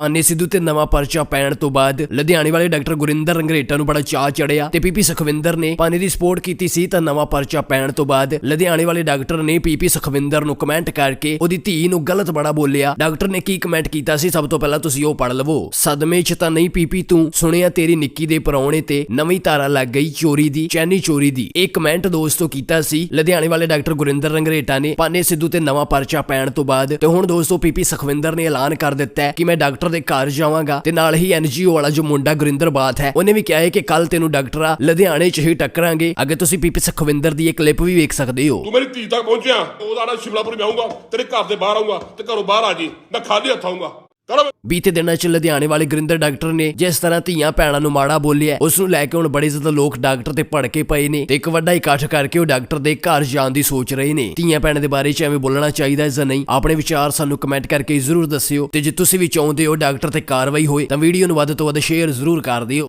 ਅਨੇ ਸਿੱਧੂ ਤੇ ਨਵਾਂ ਪਰਚਾ ਪੈਣ ਤੋਂ ਬਾਅਦ ਲੁਧਿਆਣੇ ਵਾਲੇ ਡਾਕਟਰ ਗੁਰਿੰਦਰ ਰੰਗਰੇਟਾ ਨੂੰ ਬੜਾ ਚਾਅ ਚੜਿਆ ਤੇ ਪੀਪੀ ਸੁਖਵਿੰਦਰ ਨੇ ਪਾਣੀ ਦੀ ਸਪੋਰਟ ਕੀਤੀ ਸੀ ਤਾਂ ਨਵਾਂ ਪਰਚਾ ਪੈਣ ਤੋਂ ਬਾਅਦ ਲੁਧਿਆਣੇ ਵਾਲੇ ਡਾਕਟਰ ਨੇ ਪੀਪੀ ਸੁਖਵਿੰਦਰ ਨੂੰ ਕਮੈਂਟ ਕਰਕੇ ਉਹਦੀ ਧੀ ਨੂੰ ਗਲਤ ਬੜਾ ਬੋਲਿਆ। ਡਾਕਟਰ ਨੇ ਕੀ ਕਮੈਂਟ ਕੀਤਾ ਸੀ ਸਭ ਤੋਂ ਪਹਿਲਾਂ ਤੁਸੀਂ ਉਹ ਪੜ ਲਵੋ। ਸਦਮੇ 'ਚ ਤਾਂ ਨਹੀਂ ਪੀਪੀ ਤੂੰ, ਸੁਣਿਆ ਤੇਰੀ ਨਿੱਕੀ ਦੇ ਪਰੌਣੇ ਤੇ ਨਵੀਂ ਧਾਰਾ ਲੱਗ ਗਈ ਚੋਰੀ ਦੀ, ਚੈਨੀ ਚੋਰੀ ਦੀ। ਇਹ ਕਮੈਂਟ ਦੋਸਤੋ ਕੀਤਾ ਸੀ, ਲੁਧਿਆਣੇ ਵਾਲੇ ਡਾਕਟਰ ਗੁਰਿੰਦਰ ਰੰਗਰੇਟਾ ਨੇ ਪਾਨੇ ਸਿੱਧੂ ਤੇ ਨਵਾਂ ਪਰਚਾ ਪੈਣ ਤੋਂ ਬਾਅਦ ਤੇ ਹੁਣ ਦੋਸਤੋ ਪੀਪੀ ਸੁਖਵਿੰਦਰ ਨੇ ਐਲਾਨ ਕਰ ਦਿੱਤਾ ਕਿ ਮੈਂ ਡਾਕਟਰ ਦੇ ਘਰ ਜਾਵਾਂਗਾ। ਤੇ ਨਾਲ ਹੀ ਐਨਜੀਓ ਵਾਲਾ ਜੋ ਮੁੰਡਾ ਗੁਰਿੰਦਰ ਬਾਤ ਹੈ, ਉਹਨੇ ਵੀ ਕਿਹਾ ਹੈ ਕਿ ਕੱਲ ਤੈਨੂੰ ਡਾਕਟਰਾ ਲੁਧਿਆਣੇ 'ਚ ਹੀ ਟੱਕਰਾਂਗੇ। ਅੱਗੇ ਤੁਸੀਂ ਪੀਪੀ ਸੁਖਵਿੰਦਰ ਦੀ ਇਹ ਕਲਿੱਪ ਵੀ ਵੇਖ ਸਕਦੇ ਹੋ। ਤੂੰ ਮੇਰੀ ਧੀ ਤੱਕ ਪਹੁੰਚਿਆ, ਉਹਦਾ ਨਾ ਸ਼ਿਮਲਾਪੁਰ ਮੈਂ ਆਉਂਗਾ ਤੇਰੇ ਘਰ ਦੇ ਬਾਹਰ ਆਉਂਗਾ ਤੇ ਘਰੋਂ ਬਾਹਰ ਆ ਜੀ, ਮੈਂ ਖਾਲੀ ਹੱਥ ਆਉਂਗਾ ਬੀਤੇ ਦਿਨਾਂ 'ਚ ਲੁਧਿਆਣੇ ਵਾਲੇ ਗੁਰਿੰਦਰ ਡਾਕਟਰ ਨੇ ਜਿਸ ਤਰ੍ਹਾਂ ਧੀਆਂ ਭੈਣਾਂ ਨੂੰ ਮਾੜਾ ਬੋਲਿਆ, ਉਸ ਨੂੰ ਲੈ ਕੇ ਹੁਣ ਬੜੇ ਜ਼ਿਆਦਾ ਲੋਕ ਡਾਕਟਰ ਤੇ ਭੜਕੇ ਪਏ ਨੇ ਤੇ ਇੱਕ ਵੱਡਾ ਇਕੱਠ ਕਰਕੇ ਉਹ ਡਾਕਟਰ ਦੇ ਘਰ ਜਾਣ ਦੀ ਸੋਚ ਰਹੇ ਨੇ। ਧੀਆਂ ਭੈਣਾਂ ਦੇ ਬਾਰੇ 'ਚ ਐਵੇਂ ਬੋਲਣਾ ਚਾਹੀਦਾ ਜਾਂ ਨਹੀਂ, ਆਪਣੇ ਵਿਚਾਰ ਸਾਨੂੰ ਕਮੈਂਟ ਕਰਕੇ ਜ਼ਰੂਰ ਦੱਸਿਓ ਤੇ ਜੇ ਤੁਸੀਂ ਵੀ ਚਾਹੁੰਦੇ ਹੋ ਡਾਕਟਰ ਤੇ ਕਾਰਵਾਈ ਹੋਏ, ਤਾਂ ਵੀਡੀਓ ਨੂੰ ਵੱਧ ਤੋਂ ਵੱਧ ਸ਼ੇਅਰ ਜ਼ਰੂਰ ਕਰ ਦਿਓ।